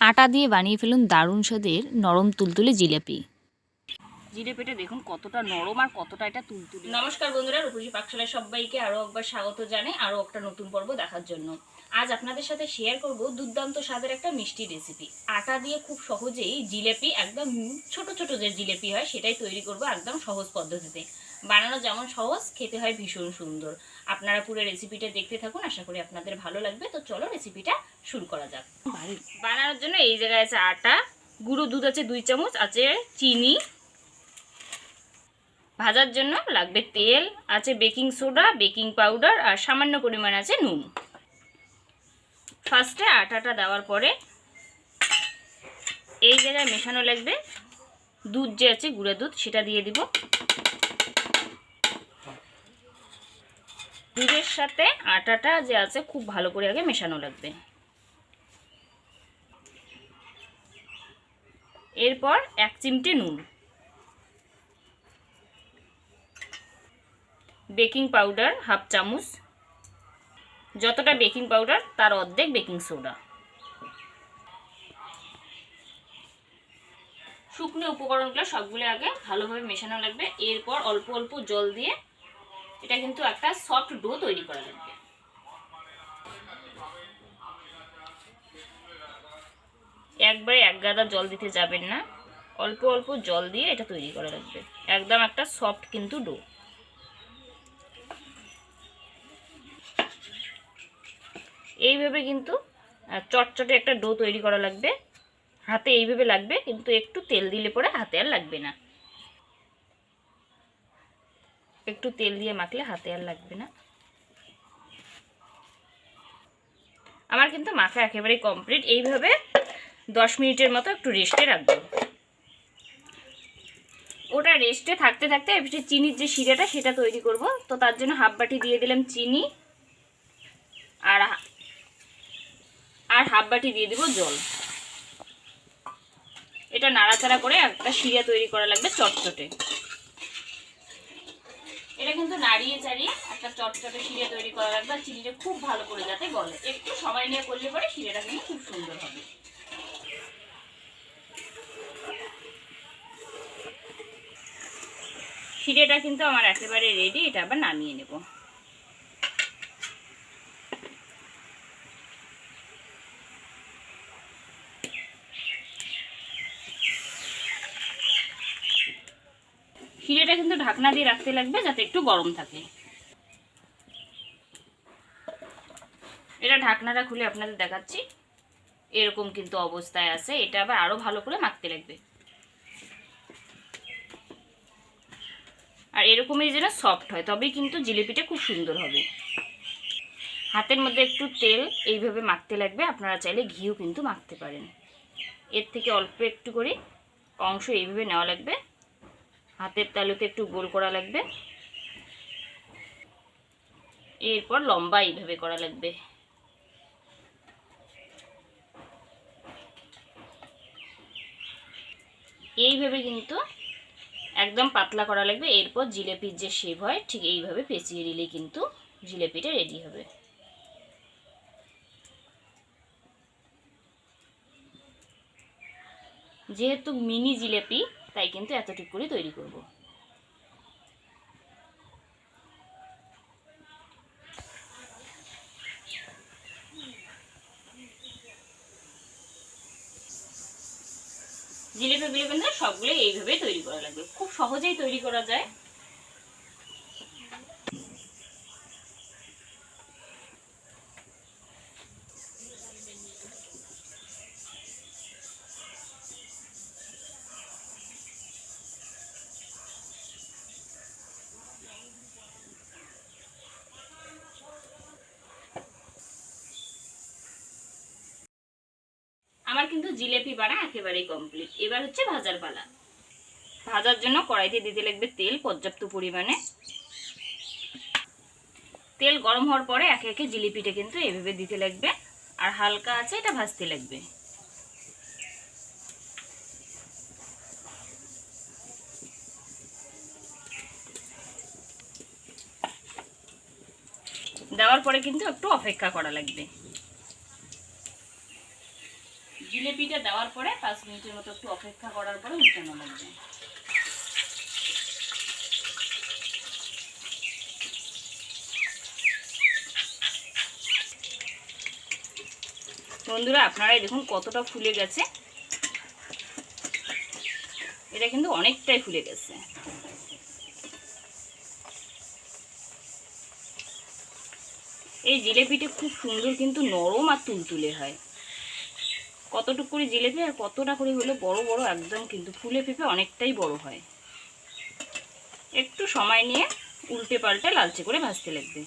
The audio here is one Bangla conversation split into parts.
আটা দিয়ে বানিয়ে ফেলুন দারুণ স্বাদের নরম তুলতুলে জিলাপি। জিলেপিটা দেখুন কতটা নরম আর কতটা এটা তুলতুলে। নমস্কার বন্ধুরা রূপসী পাকশালায় সবাইকে আরও একবার স্বাগত জানাই আরও একটা নতুন পর্ব দেখার জন্য। আজ আপনাদের সাথে শেয়ার করব দুর্দান্ত স্বাদের একটা মিষ্টি রেসিপি আটা দিয়ে খুব সহজেই জিলেপি একদম ছোট ছোট যে জিলেপি হয় সেটাই তৈরি করব একদম সহজ পদ্ধতিতে। বানানো যেমন সহজ, খেতে হয় ভীষণ সুন্দর। আপনারা পুরো রেসিপিটা দেখতে থাকুন, আশা করি আপনাদের ভালো লাগবে। তো চলো রেসিপিটা শুরু করা যাক। বানানোর জন্য এই জায়গায় আছে আটা, গুঁড়ো দুধ আছে দুই চামচ, আছে চিনি। ভাজার জন্য লাগবে তেল, আছে বেকিং সোডা বেকিং পাউডার আর সামান্য পরিমাণ আছে নুন। ফার্স্টে আটাটা দেওয়ার পরে এই জায়গায় মেশানো লাগবে দুধ যে আছে, গুঁড়া দুধ, সেটা দিয়ে দিব। দুধের সাথে আটাটা যে আছে খুব ভালো করে আগে মেশানো লাগবে। এরপর এক চিমটে নুন। বেকিং পাউডার হাফ চামচ। যতটা বেকিং পাউডার, তার অর্ধেক বেকিং সোডা। শুকনো উপকরণগুলো সবগুলো আগে ভালোভাবে মেশানো লাগবে। এরপর অল্প অল্প জল দিয়ে এটা কিন্তু একটা সফট ডো তৈরি করা লাগবে একবারে এক গাদা জল দিতে যাবেন না, অল্প অল্প জল দিয়ে এটা তৈরি করা লাগবে একদম একটা সফট কিন্তু ডো এইভাবে কিন্তু চটচটে একটা ডো তৈরি করা লাগবে। হাতে এইভাবে লাগবে, কিন্তু একটু তেল দিলে পরে হাতে আর লাগবে না। একটু তেল দিয়ে মাখলে হাতে আর লাগবে না। আমার কিন্তু মাখা একেবারে কমপ্লিট এইভাবে দশ মিনিটের মতো একটু রেস্টে রাখব। ওটা রেস্টে থাকতে থাকতে এবার চিনির যে শিরাটা সেটা তৈরি করব। তো তার জন্য হাফ বাটি দিয়ে দিলাম চিনি আর আর হাফ বাটি দিয়ে দিব জল। এটা নাড়াচাড়া করে একটা শিরা তৈরি করা লাগবে চটচটে। এটা কিন্তু নাড়িয়ে চাড়িয়ে একটা চটচটে শিরে তৈরি করা লাগবে আর চিনিটা খুব ভালো করে যাতে গলে। একটু সময় নিয়ে করলে পরে শিরেটা কিন্তু খুব সুন্দর হবে। শিরেটা কিন্তু আমার একেবারে রেডি এটা আবার নামিয়ে নেব। শিরেটা কিন্তু ঢাকনা দিয়ে রাখতে লাগবে যাতে একটু গরম থাকে। এটা ঢাকনাটা খুলে আপনাদের দেখাচ্ছি। এরকম কিন্তু অবস্থায় আছে। এটা আবার আরও ভালো করে মাখতে লাগবে। আর এরকমই যেন সফট হয়, তবেই কিন্তু জিলিপিটা খুব সুন্দর হবে। হাতের মধ্যে একটু তেল এইভাবে মাখতে লাগবে। আপনারা চাইলে ঘিও কিন্তু মাখতে পারেন। এর থেকে অল্প একটু করে অংশ এইভাবে নেওয়া লাগবে। হাতের তালুতে একটু গোল করা লাগবে। এরপর লম্বা এইভাবে করা লাগবে। এইভাবে কিন্তু একদম পাতলা করা লাগবে। এরপর জিলেপির যে শেপ হয়, ঠিক এইভাবে পেঁচিয়ে দিলেই কিন্তু জিলেপিটা রেডি হবে। যেহেতু মিনি জিলেপি তাই কিন্তু এতটুকু করে তৈরি করব। জিলিপি কিন্তু সবগুলো এইভাবেই তৈরি করা লাগবে। খুব সহজেই তৈরি করা যায় আমার কিন্তু জিলেপি বানা একেবারেই কমপ্লিট এবার হচ্ছে ভাজার পালা। ভাজার জন্য কড়াইতে দিতে লাগবে তেল পর্যাপ্ত পরিমাণে। তেল গরম হওয়ার পরে একে একে জিলিপিটা কিন্তু এভাবে দিতে লাগবে। আর হালকা আছে এটা ভাজতে লাগবে। দেওয়ার পরে কিন্তু একটু অপেক্ষা করা লাগবে। জিলেপিটা দেওয়ার পরে পাঁচ মিনিটের মতো একটু অপেক্ষা করার পরে উল্টানো লাগবে বন্ধুরা আপনারাই দেখুন কতটা ফুলে গেছে। এটা কিন্তু অনেকটাই ফুলে গেছে। এই জিলেপিটা খুব সুন্দর কিন্তু নরম আর তুলতুলে হয়। কতটুকু করে জিলেপি আর কতটা করে হলে বড় বড় একদম কিন্তু ফুলে পেঁপে অনেকটাই বড় হয়। একটু সময় নিয়ে উল্টে পাল্টে লালচে করে ভাজতে লাগবে।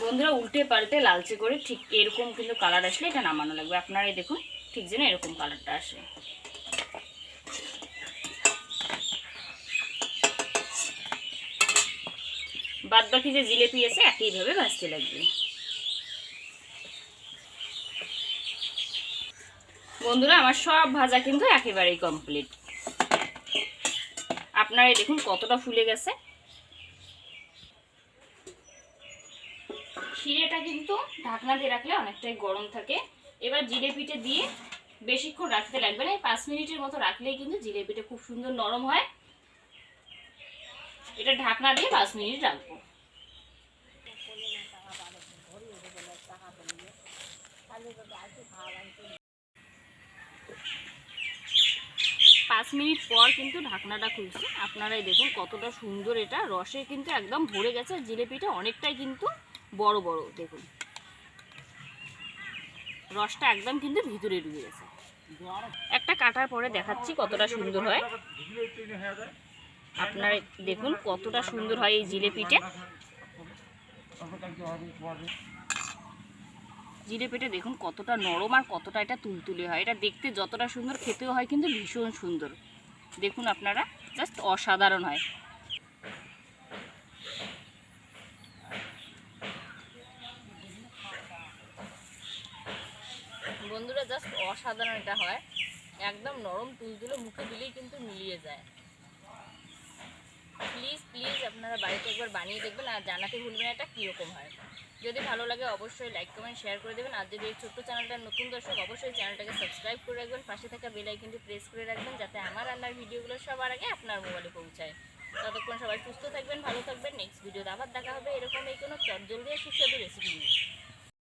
বন্ধুরা, উল্টে পাল্টে লালচে করে ঠিক এরকম কিন্তু কালার আসলে এটা নামানো লাগবে। আপনারাই দেখুন, ঠিক যেন এরকম কালারটা আসে। বাদ বাকি যে জিলেপি আছে, একইভাবে ভাজতে লাগবে। বন্ধুরা, আমার সব ভাজা কিন্তু একেবারেই কমপ্লিট আপনারাই দেখুন কতটা ফুলে গেছে। ক্ষীরেটা কিন্তু ঢাকনা দিয়ে রাখলে অনেকটাই গরম থাকে। এবার জিলেপিটা দিয়ে বেশিক্ষণ রাখতে লাগবে না। পাঁচ মিনিটের মতো রাখলেই কিন্তু জিলেপিটা খুব সুন্দর নরম হয়। এটা ঢাকনা দিয়ে পাঁচ মিনিট রাখব। মিনিট পর কিন্তু ঢাকনাটা খুলছি। আপনারাই দেখুন কতটা সুন্দর এটা। রসে কিন্তু একদম ভরে গেছে জিলেপিটা অনেকটাই কিন্তু বড় বড়, দেখুন। রসটা একদম কিন্তু ভিতরে ঢুকে গেছে। একটা কাটার পরে দেখাচ্ছি কতটা সুন্দর হয়। আপনারা দেখুন কতটা সুন্দর হয় এই জিলেপিটা। জিলেপিটা দেখুন কতটা নরম আর কতটা এটা তুলতুলে হয়। এটা দেখতে যতটা সুন্দর, খেতেও হয় কিন্তু ভীষণ সুন্দর। দেখুন আপনারা, জাস্ট অসাধারণ হয়। বন্ধুরা, জাস্ট অসাধারণ এটা হয়। একদম নরম তুলতুলে, মুখে দিলেই কিন্তু মিলিয়ে যায়। প্লিজ প্লিজ আপনারা বাড়িতে একবার বানিয়ে দেখবেন আর জানাতে ভুলবেন এটা কীরকম হয়। যদি ভালো লাগে অবশ্যই লাইক কমেন্ট শেয়ার করে দেবেন। আর যদি এই ছোট্ট চ্যানেলটা নতুন দর্শক, অবশ্যই চ্যানেলটাকে সাবস্ক্রাইব করে রাখবেন। পাশে থাকা বেল আইকনটি প্রেস করে রাখবেন, যাতে আমার রান্নার ভিডিওগুলো সবার আগে আপনার মোবাইলে পৌঁছায়। ততক্ষণ সবাই সুস্থ থাকবেন, ভালো থাকবেন। নেক্সট ভিডিওতে আবার দেখা হবে এরকম এই কোনো চটজলদি আর সুস্বাদু রেসিপি নিয়ে।